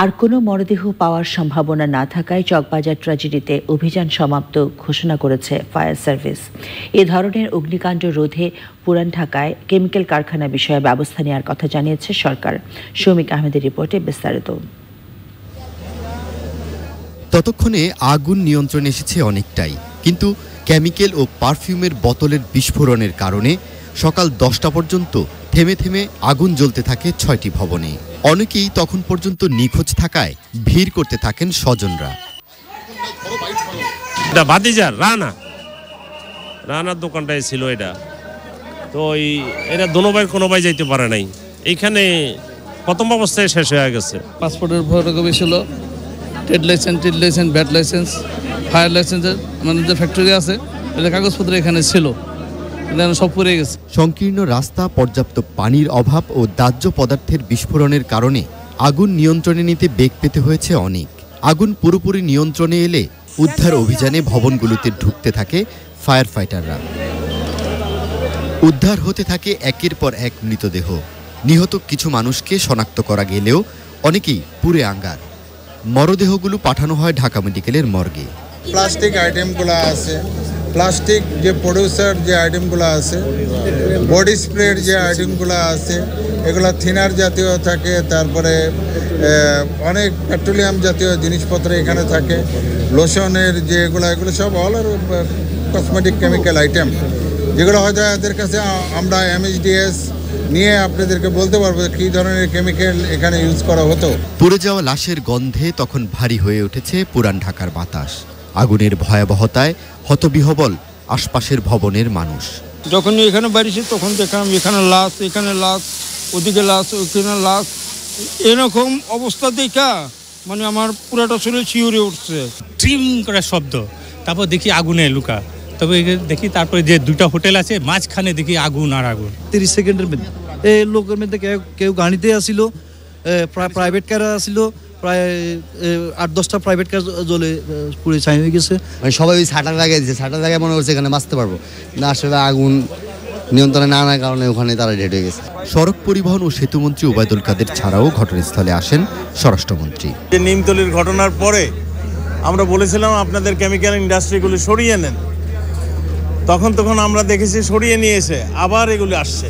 আর কোনো মরদেহ পাওয়ার সম্ভাবনা না থাকায় চকবাজার ট্র্যাজেডিতে অভিযান সমাপ্ত ঘোষণা করেছে ফায়ার সার্ভিস। এ ধরনের অগ্নিকাণ্ড রোধে পুরান ঢাকায় কেমিক্যাল কারখানা বিষয়ে ব্যবস্থা নেওয়ার কথা জানিয়েছে সরকার। শৌমিক আহমেদের রিপোর্টে বিস্তারিত। ততক্ষণে আগুন নিয়ন্ত্রণে এসেছে অনেকটাই। কিন্তু কেমিক্যাল ও পারফিউমের বোতলের বিস্ফোরণের কারণে সকাল দশটা পর্যন্ত থেমে থেমে আগুন জ্বলতে থাকে ছয়টি ভবনে। অনেকেই তখন পর্যন্ত নিখোঁজ থাকায় ভিড় করতে থাকেন স্বজনরা। এটা ভাতিজার রানা। রানার দোকানটাই ছিল এটা। তো ওই এটা দোনো ভাই কোনো ভাই যাইতে পারে নাই। এইখানে প্রথম অবস্থায় শেষ হয়ে গেছে। পাসপোর্টের ফটোকপি ছিল। Trade licence trade licence VAT licence fire লাইসেন্সের মানে যে ফ্যাক্টরি আছে এদের কাগজপত্র এখানে ছিল। সব পড়ে গেছে। সংকীর্ণ রাস্তা পর্যাপ্ত পানির অভাব ও দাহ্য পদার্থের বিস্ফোরণের কারণে আগুন নিয়ন্ত্রণে নিতে বেগ পেতে হয়েছে অনেক। আগুন পুরোপুরি নিয়ন্ত্রণে এলে উদ্ধার অভিযানে ভবনগুলোতে ঢুকতে থাকে ফায়ার ফাইটাররা উদ্ধার হতে থাকে একের পর এক মৃতদেহ। নিহত কিছু মানুষকে শনাক্ত করা গেলেও অনেকেই পুরে আঙ্গার। মরদেহগুলো পাঠানো হয় ঢাকা মেডিকেলের মর্গে। প্লাস্টিক আইটেমগুলো আছে। প্লাস্টিক যে প্রডিউসার যে আইটেমগুলো আছে, বডি স্প্রের যে আইটেমগুলো আছে, এগুলো থিনার জাতীয় থাকে, তারপরে অনেক পেট্রোলিয়াম জাতীয় জিনিসপত্র এখানে থাকে, লোশনের যে এগুলো এগুলো সব অল আর কসমেটিক কেমিক্যাল আইটেম যেগুলো হয়তো এদের কাছে আমরা এমএইচডিএস নিয়ে আপনাদেরকে বলতে পারব কী ধরনের কেমিক্যাল এখানে ইউজ করা হতো। পুড়ে যাওয়া লাশের গন্ধে তখন ভারী হয়ে উঠেছে পুরান ঢাকার বাতাস। আগুনের ভয়াবহতায় হতবিহবল আশপাশের ভবনের মানুষ। যখন এখানে বাড়িছি তখন দেখলাম এখানে লাশ এখানে লাশ ওদিকে লাশ ওইখানে লাশ। এরকম অবস্থা দেখা মানে আমার পুরাটা শরীর শিউরে উঠছে। ট্রিম করার শব্দ তারপর দেখি আগুনে লুকা। তবে এখানে দেখি তারপরে যে দুটা হোটেল আছে মাঝখানে দেখি আগুন আর আগুন। তিরিশ সেকেন্ডের মধ্যে। এই লোকের মধ্যে কেউ কেউ গাড়িতে আসিল প্রাইভেট কার আসিল প্রায় আট দশটা প্রাইভেট কার জ্বলে এ, পুড়ে ছাই হয়ে গেছে। মানে সবাই ওই ছাটার জায়গায় দিচ্ছে ছাটার জায়গায় মনে করছে এখানে বাঁচতে পারব। না আসলে আগুন নিয়ন্ত্রণে না আনার কারণে ওখানে তারা ডেট হয়ে গেছে। সড়ক পরিবহন ও সেতুমন্ত্রী ওবায়দুল কাদের ছাড়াও ঘটনাস্থলে আসেন স্বরাষ্ট্রমন্ত্রী। যে নিমতলির ঘটনার পরে আমরা বলেছিলাম আপনাদের কেমিক্যাল ইন্ডাস্ট্রিগুলি সরিয়ে নেন। তখন তখন আমরা দেখেছি সরিয়ে নিয়েছে আবার এগুলি আসছে।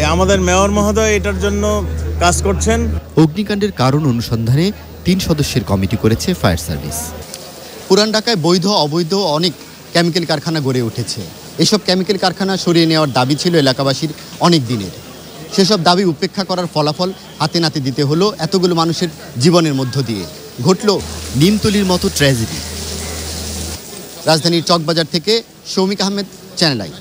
এ আমাদের মেয়র মহোদয় এটার জন্য কাজ করছেন। অগ্নিকাণ্ডের কারণ অনুসন্ধানে তিন সদস্যের কমিটি করেছে ফায়ার সার্ভিস। পুরান ঢাকায় বৈধ অবৈধ অনেক কেমিক্যাল কারখানা গড়ে উঠেছে। এসব কেমিক্যাল কারখানা সরিয়ে নেওয়ার দাবি ছিল এলাকাবাসীর অনেক দিনের। সেসব দাবি উপেক্ষা করার ফলাফল হাতে নাতে দিতে হলো এতগুলো মানুষের জীবনের মধ্য দিয়ে। ঘটল নিমতলির মতো ট্র্যাজেডি। রাজধানীর চকবাজার থেকে সৌমিক আহমেদ চ্যানেল আই।